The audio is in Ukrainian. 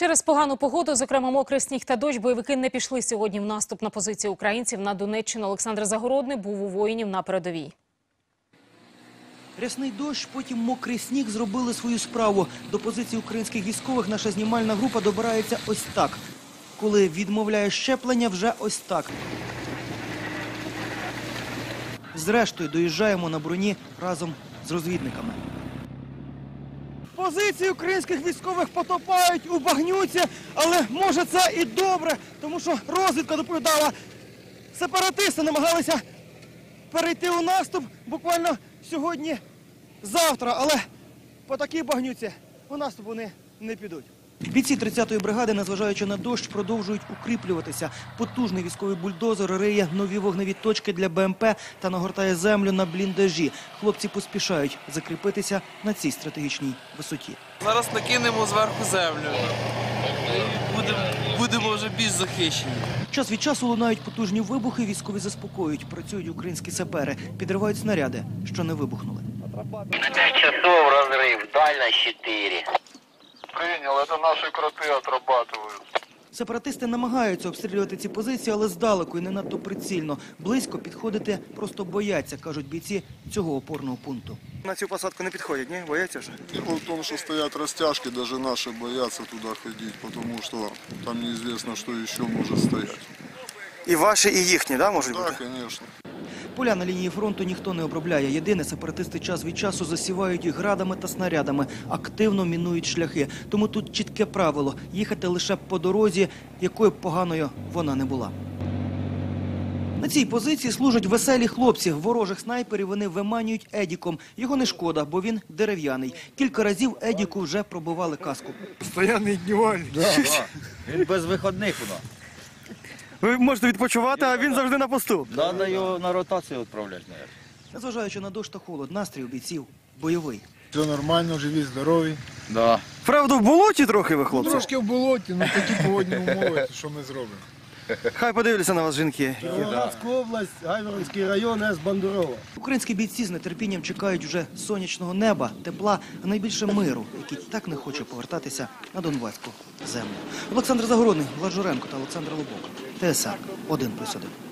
Через погану погоду, зокрема мокрий сніг та дощ, бойовики не пішли сьогодні в наступ на позиції українців на Донеччину. Олександр Загородний був у воїнів на передовій. Рясний дощ, потім мокрий сніг зробили свою справу. До позиції українських військових наша знімальна група добирається ось так. Коли відмовляє щеплення, вже ось так. Зрештою, доїжджаємо на броні разом з розвідниками. Позиції українських військових потопають у багнюці, але може це і добре, тому що розвідка доповідала, сепаратисти намагалися перейти у наступ буквально сьогодні, завтра, але по такій багнюці у наступ вони не підуть. Бійці 30-ї бригади, незважаючи на дощ, продовжують укріплюватися. Потужний військовий бульдозер риє нові вогневі точки для БМП та нагортає землю на бліндажі. Хлопці поспішають закріпитися на цій стратегічній висоті. Зараз накинемо зверху землю. Будемо, будемо вже більш захищені. Час від часу лунають потужні вибухи, військові заспокоюють. Працюють українські сапери, підривають снаряди, що не вибухнули. На 5 часов разрыв, дальность 4 Принял, это наши кроты отрабатывают. Сепаратисти намагаються обстрілювати ці позиції, але здалеку і не надто прицільно. Близько підходити просто бояться, кажуть бійці цього опорного пункту. На цю посадку не підходять, ні? Бояться вже? Дело в том, что стоят растяжки, даже наши боятся туда ходить, потому что там неизвестно, что еще может стоять. І ваші, і їхні, да, можуть Да, конечно. Поля на лінії фронту ніхто не обробляє. Єдине, сепаратисти час від часу засівають їх градами та снарядами, активно мінують шляхи. Тому тут чітке правило їхати лише по дорозі, якою б поганою вона не була. На цій позиції служать веселі хлопці. Ворожих снайперів вони виманюють Едіком. Його не шкода, бо він дерев'яний. Кілька разів Едіку вже пробивали каску. Він без вихідних у нас. Ви можете відпочивати, а він завжди на посту. Треба його на ротацію відправляти, мабуть. Незважаючи на дощ та холод, настрій у бійців бойовий. Все нормально, живі, здорові. Да. Правда, в болоті трохи ви, хлопці? Трошки в болоті, ну такі погодні умови, то що ми зробимо. Хай подивляться на вас жінки. Кіровоградська область, Гайворонський район, С. Бандурова. Українські бійці з нетерпінням чекають вже сонячного неба, тепла, а найбільше миру, який так не хоче повертатися на Донбаську землю. Олександр Загородний, Влад Журенко та Олександр Лобок. ТСН 1+,1.